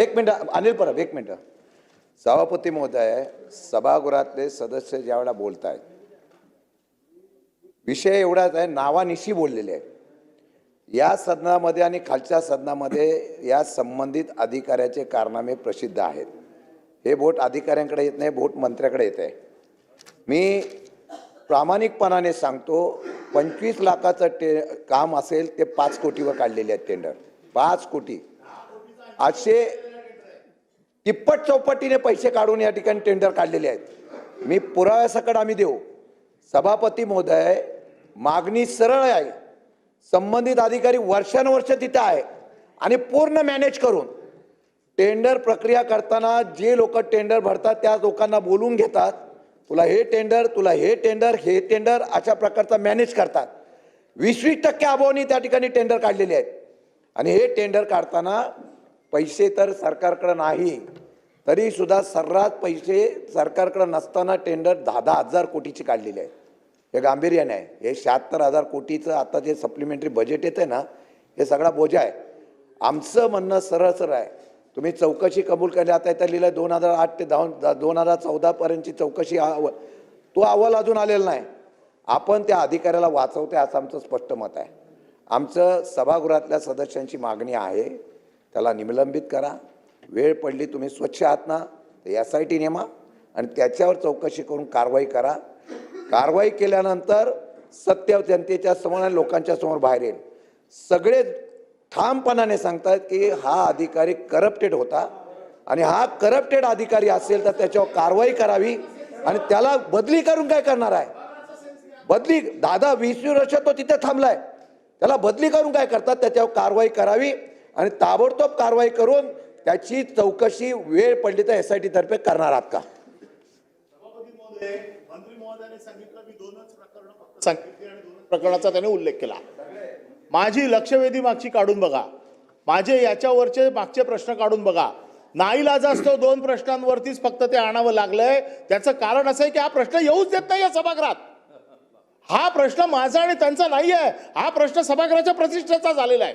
एक मिनटं अनिल परब एक मिनटं. सभापती महोदय सभागृहातले सदस्य ज्यावेळेला बोलत आहेत विषय एवढाच आहे नावानिशी बोललेले आहे या सदनामध्ये आणि खालच्या सदनामध्ये या संबंधित अधिकाऱ्याचे कारनामे प्रसिद्ध आहेत. हे बोट अधिकाऱ्यांकडे येत नाही बोट मंत्र्याकडे येत. आहे मी प्रामाणिकपणाने सांगतो पंचवीस लाखाचं टे काम असेल ते पाच कोटीवर काढलेले आहेत टेंडर पाच कोटी. असे तिप्पट चौपटीने पैसे काढून या ठिकाणी टेंडर काढलेले आहेत. मी पुराव्यासकट आम्ही देऊ. सभापती महोदय मागणी सरळ आहे. संबंधित अधिकारी वर्षानुवर्ष तिथं आहे आणि पूर्ण मॅनेज करून टेंडर प्रक्रिया करताना जे लोक टेंडर भरतात त्या लोकांना बोलून घेतात तुला हे टेंडर तुला हे टेंडर हे टेंडर अशा प्रकारचा मॅनेज करतात. वीस वीस टक्के अभावनी त्या ठिकाणी टेंडर काढलेले आहेत. आणि हे टेंडर काढताना पैसे तर सरकारकडं नाही. तरीसुद्धा सर्रास पैसे सरकारकडं नसताना टेंडर दहा दहा हजार कोटीची काढलेले आहे हे गांभीर्याने आहे. हे शहात्तर हजार कोटीचं आता जे सप्लिमेंटरी बजेट येतं ना हे सगळा बोजा आहे. आमचं म्हणणं सरळ सरळ आहे. तुम्ही चौकशी कबूल केली आता येतं लिहिलं दोन हजार आठ ते दहा दोन हजार चौदापर्यंतची चौकशी अहवाल तो अहवाल अजून आलेला नाही. आपण त्या अधिकाऱ्याला वाचवते असं आमचं स्पष्ट मत आहे. आमचं सभागृहातल्या सदस्यांची मागणी आहे. त्याला निलंबित करा. वेळ पडली तुम्ही स्वच्छ आहात ना? तर एस आय टी नेमा आणि त्याच्यावर चौकशी करून कारवाई करा. कारवाई केल्यानंतर सत्य जनतेच्या समोर आणि लोकांच्या समोर बाहेर येईल. सगळे ठामपणाने सांगतात की हा अधिकारी करप्टेड होता आणि हा करप्टेड अधिकारी असेल तर त्याच्यावर कारवाई करावी आणि त्याला बदली करून काय करणार आहे? बदली दादा वीस वीस वर्ष तो तिथे थांबलाय. त्याला बदली करून काय करतात? त्याच्यावर कारवाई करावी आणि ताबडतोब कारवाई करून त्याची चौकशी वेळ पडली तर एस आय टी तर्फे करणार आहात का? सभापती महोदय मंत्री महोदयाने सांगितलं मी दोनच प्रकरणं फक्त सांगितली आणि दोनच प्रकरणाचा त्याने उल्लेख केला. माझी लक्षवेधी मागची काढून बघा. माझे याच्यावरचे मागचे प्रश्न काढून बघा. नाईलाज असतो दोन प्रश्नांवरतीच फक्त ते आणावं लागलंय. त्याचं कारण असं आहे की हा प्रश्न येऊच देत नाही या सभागृहात. हा प्रश्न माझा आणि त्यांचा नाही आहे हा प्रश्न सभागृहाच्या प्रतिष्ठेचा झालेला आहे.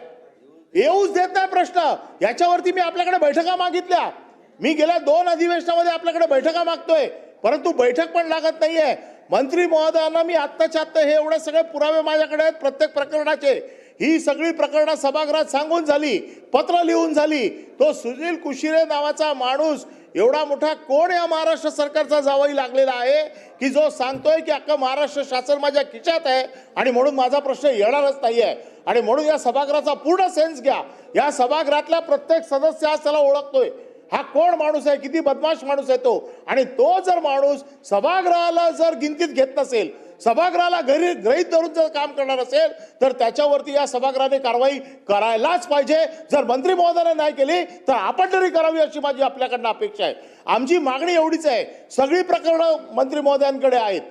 येऊच देत नाही प्रश्न. याच्यावरती मी आपल्याकडे बैठका मागितल्या. मी गेल्या दोन अधिवेशनामध्ये आपल्याकडे बैठका मागतोय. परंतु बैठक पण लागत नाहीये. मंत्री महोदयांना मी आत्ताच्या आत्ता हे एवढे सगळे पुरावे माझ्याकडे आहेत. प्रत्येक प्रकरणाचे. ही सगळी प्रकरणं सभागृहात सांगून झाली. पत्र लिहून झाली. तो सुनील कुशिरे नावाचा माणूस एवढा मोठा कोण या महाराष्ट्र सरकारचा जावाई लागलेला आहे की जो सांगतोय की अख्खं महाराष्ट्र शासन माझ्या खिशात आहे आणि म्हणून माझा प्रश्न येणारच नाही आहे आणि म्हणून या सभागृहाचा पूर्ण सेन्स घ्या. या सभागृहातला प्रत्येक सदस्य आज त्याला ओळखतोय. हा कोण माणूस आहे? किती बदमाश माणूस आहे तो? आणि तो जर माणूस सभागृहाला जर गिनतीत घेत नसेल सभागृहाला घरी ग्रहित धरून जर काम करणार असेल तर त्याच्यावरती या सभागृहाने कारवाई करायलाच पाहिजे. जर मंत्री महोदयाने नाही केली तर आपण तरी करावी अशी माझी आपल्याकडनं अपेक्षा आहे. आमची मागणी एवढीच आहे सगळी प्रकरणं मंत्री महोदयांकडे आहेत.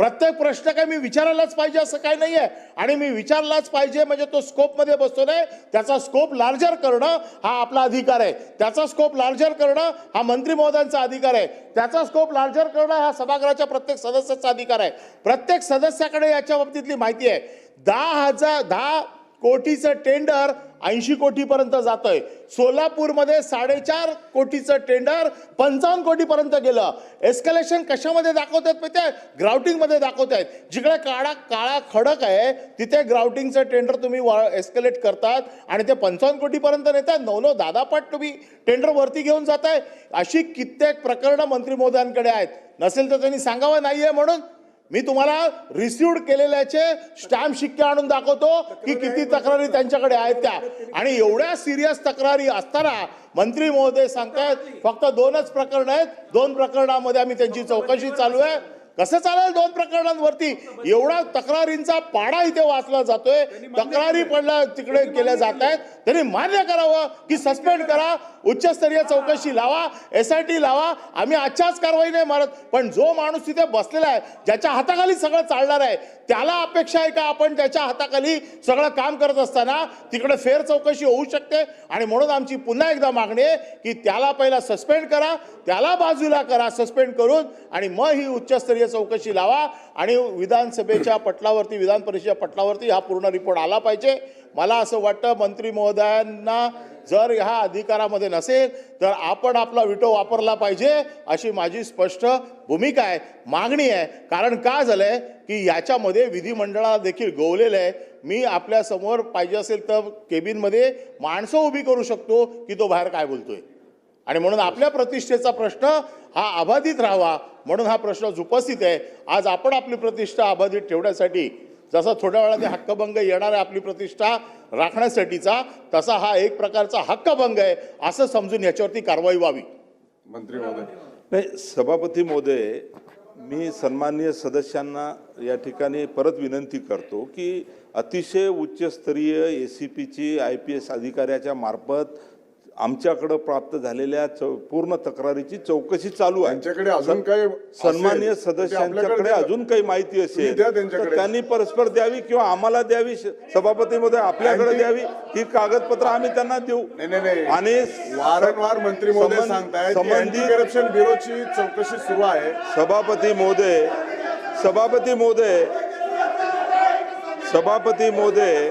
प्रत्येक प्रश्न काय मी विचारायलाच पाहिजे असं काही नाही आहे आणि मी विचारलाच पाहिजे म्हणजे तो स्कोपमध्ये बसतो नाही. त्याचा स्कोप लार्जर करणं हा आपला अधिकार आहे. त्याचा स्कोप लार्जर करणं हा मंत्री महोदयांचा अधिकार आहे. त्याचा स्कोप लार्जर करणं हा सभागृहाच्या प्रत्येक सदस्याचा अधिकार आहे. प्रत्येक सदस्याकडे याच्या बाबतीतली माहिती आहे. दहा हजार दहा कोटीचं टेंडर ऐंशी कोटीपर्यंत आहे सोलापूरमध्ये साडेचार कोटीचं टेंडर पंचावन्न कोटीपर्यंत गेलं. एस्कलेशन कशामध्ये दाखवत माहिती आहे ग्राउटिंगमध्ये दाखवत आहेत जिकडे काळा काळा खडक आहे तिथे ग्राउटिंगचं टेंडर तुम्ही एस्कलेट करतात आणि ते पंचावन्न कोटीपर्यंत नेतात. नऊ नऊ दादापट तुम्ही टेंडर वरती घेऊन आहे अशी कित्येक प्रकरणं मंत्री महोदयांकडे आहेत. नसेल तर त्यांनी सांगावं नाही आहे म्हणून मी तुम्हाला रिसिव्ड केलेल्याचे स्टॅम्प शिक्के आणून दाखवतो की किती तक्रारी त्यांच्याकडे आहेत त्या. आणि एवढ्या सिरियस तक्रारी असताना मंत्री महोदय सांगतायत फक्त दोनच प्रकरण आहेत. दोन प्रकरणामध्ये आम्ही त्यांची चौकशी चालू आहे. कसं चालेल दोन प्रकरणांवरती? एवढा तक्रारींचा पाडा इथे वाचला जातोय. तक्रारी पडल्या तिकडे केल्या जात आहेत. त्यांनी मान्य करावं की सस्पेंड करा उच्चस्तरीय चौकशी लावा एस आय टी लावा. आम्ही आजच्याच कारवाई नाही मारत. पण जो माणूस तिथे बसलेला आहे ज्याच्या हाताखाली सगळं चालणार आहे त्याला अपेक्षा आहे का आपण त्याच्या हाताखाली सगळं काम करत असताना तिकडे फेर चौकशी होऊ शकते? आणि म्हणून आमची पुन्हा एकदा मागणी आहे की त्याला पहिला सस्पेंड करा त्याला बाजूला करा सस्पेंड करून आणि मग ही उच्चस्तरीय चौकशी लावा आणि विधानसभेच्या पटलावरती विधान परिषदेच्या पटलावरती हा पूर्ण रिपोर्ट आला पाहिजे. मला असं वाटतं मंत्री महोदयांना जर ह्या अधिकारामध्ये नसेल तर आपण आपला विटो वापरला पाहिजे अशी माझी स्पष्ट भूमिका आहे मागणी आहे. कारण का झालंय की याच्यामध्ये विधिमंडळाला देखील गोवलेलं आहे. मी आपल्यासमोर पाहिजे असेल तर केबिनमध्ये माणसं उभी करू शकतो की तो बाहेर काय बोलतोय. आणि म्हणून आपल्या प्रतिष्ठेचा प्रश्न हा अबाधित राहावा. म्हणून हा प्रश्न उपस्थित आहे. आज आपण आपली प्रतिष्ठा अबाधित ठेवण्यासाठी जसा थोड्या वेळाने हक्कभंग येणार आहे आपली प्रतिष्ठा राखण्यासाठीचा तसा हा एक प्रकारचा हक्कभंग आहे असं समजून याच्यावरती कारवाई व्हावी. मंत्री महोदय. नाही सभापती महोदय मी सन्माननीय सदस्यांना या ठिकाणी परत विनंती करतो की अतिशय उच्चस्तरीय ए सी पीची आय पी एस अधिकाऱ्याच्या मार्फत आमच्याकडं प्राप्त झालेल्या पूर्ण तक्रारीची चौकशी चालू आहे. त्यांच्याकडे अजून काही सन्मान्य सदस्यांच्याकडे अजून काही माहिती असेल तर. त्यांनी परस्पर द्यावी किंवा आम्हाला द्यावी सभापती महोदय आपल्याकडे द्यावी ही कागदपत्र आम्ही त्यांना देऊ. नाही नाही नाही. आणि वारंवार मंत्री महोदय अँटी संबंधित करप्शन ब्युरोची चौकशी सुरू आहे. सभापती महोदय सभापती महोदय सभापती महोदय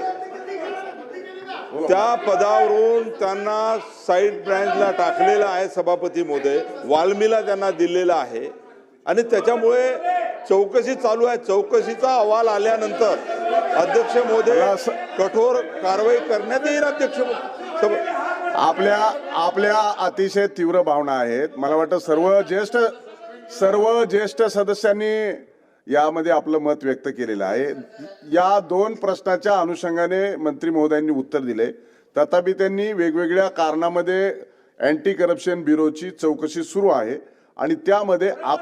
त्या पदावरून त्यांना साईड ब्रँचला टाकलेलं आहे सभापती महोदय. वाल्मीला त्यांना दिलेला आहे. आणि त्याच्यामुळे चौकशी चालू आहे. चौकशीचा अहवाल आल्यानंतर अध्यक्ष असं- कठोर कारवाई करण्यात येईल अध्यक्ष आपल्या आपल्या अतिशय तीव्र भावना आहेत. मला वाटतं सर्व ज्येष्ठ सर्व ज्येष्ठ सदस्यांनी यामध्ये आपलं मत व्यक्त केलेलं आहे. या दोन प्रश्नाच्या अनुषंगाने मंत्री महोदयांनी उत्तर दिले. तथापि त्यांनी वेगवेगळ्या कारणामध्ये अँटी करप्शन ब्युरोची चौकशी सुरू आहे. आणि त्यामध्ये आप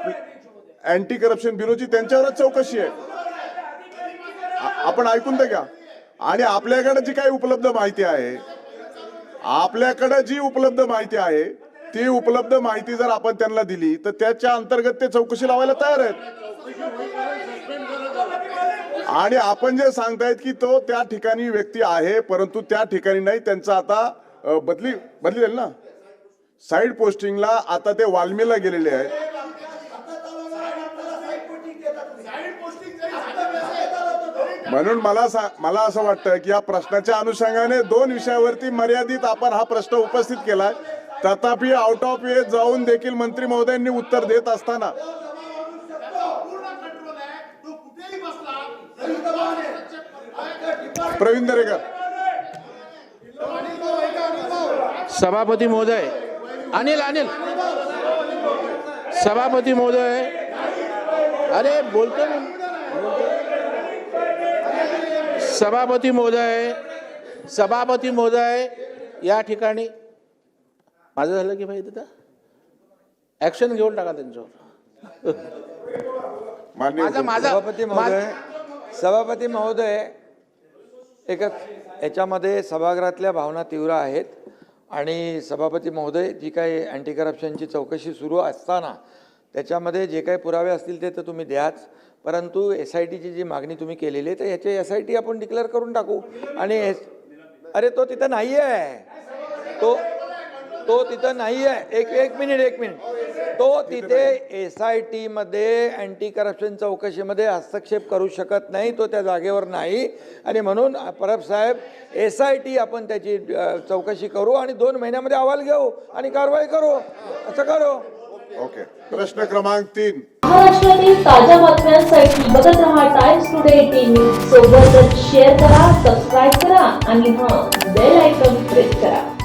अँटी करप्शन ब्युरोची त्यांच्यावरच चौकशी आहे. आपण ऐकून तर घ्या. आणि आपल्याकडे जी काही उपलब्ध माहिती आहे आपल्याकडे जी उपलब्ध माहिती आहे ती उपलब्ध माहिती जर आपण त्यांना दिली तर त्याच्या अंतर्गत ते चौकशी लावायला तयार आहेत. आणि आपण जे सांगतायत की तो त्या ठिकाणी व्यक्ती आहे परंतु त्या ठिकाणी नाही त्यांचा आता बदली बदली झाली ना? साईड पोस्टिंगला आता ते वाल्मीला गेलेले आहेत. म्हणून मला मला असं वाटतं की या प्रश्नाच्या अनुषंगाने दोन विषयावरती मर्यादित आपण हा प्रश्न उपस्थित केलाय. तथापि आउट ऑफ वे जाऊन देखील मंत्री महोदयांनी उत्तर देत असताना. प्रवीण दरेकर. सभापती महोदय. अनिल अनिल. सभापती महोदय. अरे बोलतो सभापती महोदय. सभापती महोदय या ठिकाणी माझं झालं की भाई तिथं? ॲक्शन घेऊन टाका त्यांच्यावर. माझा माझा सभापती महोदय सभापती महोदय एकच याच्यामध्ये सभागृहातल्या भावना तीव्र आहेत आणि सभापती महोदय जी काही अँटी करप्शनची चौकशी सुरू असताना त्याच्यामध्ये जे काही पुरावे असतील ते तर तुम्ही द्याच. परंतु एस आय टीची जी मागणी तुम्ही केलेली आहे तर याचे एस आय टी आपण डिक्लेअर करून टाकू. आणि एस अरे तो तिथं नाही आहे तो तो तिथं नाही आहे. एक एक मिनिट एक मिनिट. तो तिथे एस आय टीमध्ये अँटी करप्शन चौकशीमध्ये हस्तक्षेप करू शकत नाही. तो त्या जागेवर नाही. आणि म्हणून परब साहेब एस आय टी आपण त्याची चौकशी करू आणि दोन महिन्यामध्ये अहवाल घेऊ आणि कारवाई करू. असं करू. ओके. प्रश्न क्रमांक तीन. महाराष्ट्रातील ताज्या बातम्यांसाठी बघत रहा टाइम्स टुडे टीव्ही सोबतच शेअर करा सबस्क्राईब करा आणि हां बेल आयकॉन प्रेस करा.